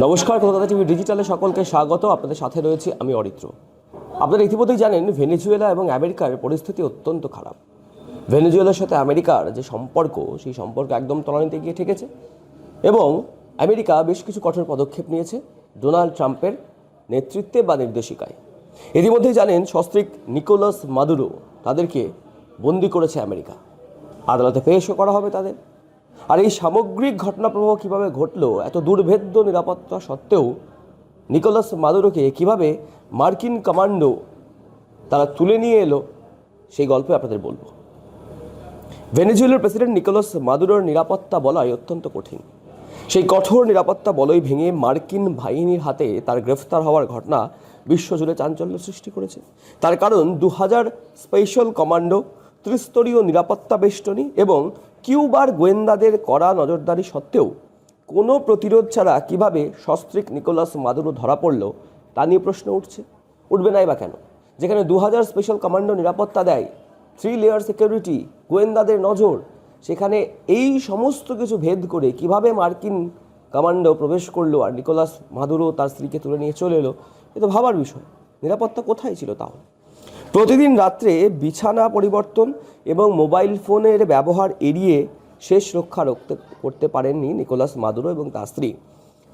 নমস্কার। কলকাতা টিভি ডিজিটালে সকলকে স্বাগত। আপনাদের সাথে রয়েছে আমি অরিত্র। আপনারা ইতিমধ্যেই জানেন, ভেনেজুয়েলা এবং আমেরিকার পরিস্থিতি অত্যন্ত খারাপ। ভেনেজুয়েলার সাথে আমেরিকার যে সম্পর্ক, সেই সম্পর্ক একদম তলানিতে গিয়ে ঠেকেছে এবং আমেরিকা বেশ কিছু কঠোর পদক্ষেপ নিয়েছে ডোনাল্ড ট্রাম্পের নেতৃত্বে বা নির্দেশিকায়। ইতিমধ্যেই জানেন, সস্ত্রিক নিকোলাস মাদুরো তাদেরকে বন্দি করেছে আমেরিকা। আদালতে পেশও করা হবে তাদের। আর এই সামগ্রিক ঘটনাপ্রবাহ কীভাবে ঘটলো, এত দুর্ভেদ্য নিরাপত্তা সত্ত্বেও নিকোলাস মাদুরোকে কীভাবে মার্কিন কমান্ডো তারা তুলে নিয়ে এলো, সেই গল্পে আপনাদের বলব। ভেনেজুয়েলার প্রেসিডেন্ট নিকোলাস মাদুরোর নিরাপত্তা বলাই অত্যন্ত কঠিন। সেই কঠোর নিরাপত্তা বলয় ভেঙে মার্কিন বাহিনীর হাতে তার গ্রেফতার হওয়ার ঘটনা বিশ্বজুড়ে চাঞ্চল্য সৃষ্টি করেছে। তার কারণ দু হাজার স্পেশাল কমান্ডো, ত্রিস্তরীয় নিরাপত্তা বেষ্টনী এবং কিউবার গোয়েন্দাদের কড়া নজরদারি সত্ত্বেও কোনো প্রতিরোধ ছাড়া কীভাবে সস্ত্রিক নিকোলাস মাদুরো ধরা পড়ল, তা নিয়ে প্রশ্ন উঠছে। উঠবে নাই বা কেন? যেখানে দু হাজার স্পেশাল কমান্ডো নিরাপত্তা দেয়, থ্রি লেয়ার সিকিউরিটি, গোয়েন্দাদের নজর, সেখানে এই সমস্ত কিছু ভেদ করে কীভাবে মার্কিন কমান্ডো প্রবেশ করল আর নিকোলাস মাদুরো তার স্ত্রীকে তুলে নিয়ে চলে এলো, এ তো ভাবার বিষয়। নিরাপত্তা কোথায় ছিল তাহলে? প্রতিদিন রাত্রে বিছানা পরিবর্তন এবং মোবাইল ফোনের ব্যবহার এড়িয়ে শেষ রক্ষা রক্ষতে করতে পারেননি নিকোলাস মাদুরো এবং তার স্ত্রী।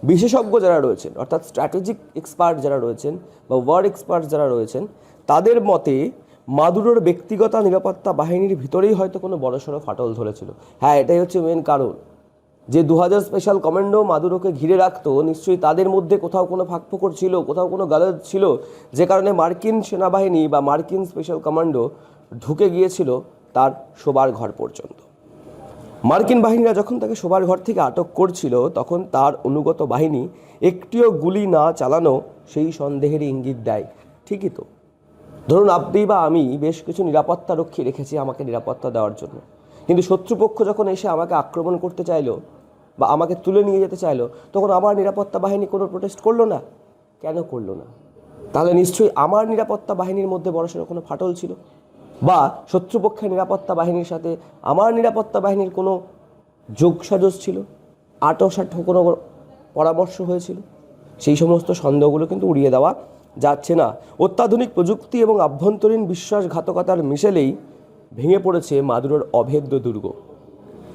বিশেষজ্ঞ যারা রয়েছেন, অর্থাৎ স্ট্র্যাটেজিক এক্সপার্ট যারা রয়েছেন বা ওয়ার এক্সপার্ট যারা রয়েছেন, তাদের মতে মাদুরোর ব্যক্তিগত নিরাপত্তা বাহিনীর ভিতরেই হয়তো কোনো বড়সড় ফাটল ধরেছিল। হ্যাঁ এটাই হচ্ছে মেন কারণ। যে দু হাজার স্পেশাল কমান্ডো মাদুরোকে ঘিরে রাখতো, নিশ্চয়ই তাদের মধ্যে কোথাও কোনো ফাঁকফোকর ছিল, কোথাও কোনো গালদ ছিল, যে কারণে মার্কিন সেনাবাহিনী বা মার্কিন স্পেশাল কমান্ডো ঢুকে গিয়েছিল তার শোবার ঘর পর্যন্ত। মার্কিন বাহিনীরা যখন তাকে শোবার ঘর থেকে আটক করছিল, তখন তার অনুগত বাহিনী একটিও গুলি না চালানো সেই সন্দেহের ইঙ্গিত দেয়। ঠিকই তো। ধরুন, আপনি বা আমি বেশ কিছু নিরাপত্তা রক্ষী রেখেছি আমাকে নিরাপত্তা দেওয়ার জন্য। কিন্তু শত্রুপক্ষ যখন এসে আমাকে আক্রমণ করতে চাইলো বা আমাকে তুলে নিয়ে যেতে চাইলো, তখন আমার নিরাপত্তা বাহিনী কোনো প্রোটেস্ট করল না? কেন করল না? তাহলে নিশ্চয়ই আমার নিরাপত্তা বাহিনীর মধ্যে বড়সড় কোনো ফাটল ছিল? বা শত্রুপক্ষের নিরাপত্তা বাহিনীর সাথে আমার নিরাপত্তা বাহিনীর কোনো যোগসাজস ছিল? আটোসাঠো কোনো পরামর্শ হয়েছিল? সেই সমস্ত সন্দেহগুলো কিন্তু উড়িয়ে দেওয়া যাচ্ছে না। অত্যাধুনিক প্রযুক্তি এবং আভ্যন্তরীণ বিশ্বাসঘাতকতার মিশেলেই ভেঙে পড়েছে মাদুরোর অভেদ্য দুর্গ।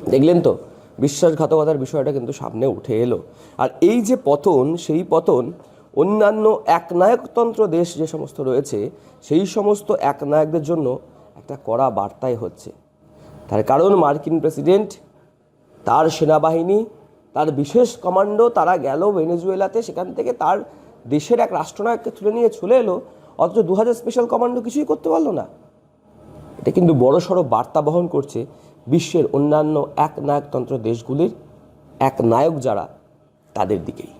দেখলেন তো, বিশ্বাসঘাতকতার বিষয়টা কিন্তু সামনে উঠে এলো। আর এই যে পতন, সেই পতন, অন্যান্য একনায়কতন্ত্র দেশ যে সমস্ত রয়েছে, সেই সমস্ত একনায়কদের জন্য একটা কড়া বার্তাই হচ্ছে। তার কারণ, মার্কিন প্রেসিডেন্ট, তার সেনাবাহিনী, তার বিশেষ কমান্ডো, তারা গেল ভেনেজুয়েলাতে, সেখান থেকে তার দেশের এক রাষ্ট্রনায়ককে তুলে নিয়ে চলে এলো। অথচ দু হাজার স্পেশাল কমান্ডো কিছুই করতে পারল না। এটা কিন্তু বড়সড় বার্তা বহন করছে বিশ্বের অন্যান্য এক নায়কতন্ত্র দেশগুলির এক নায়ক যারা তাদের দিকেই।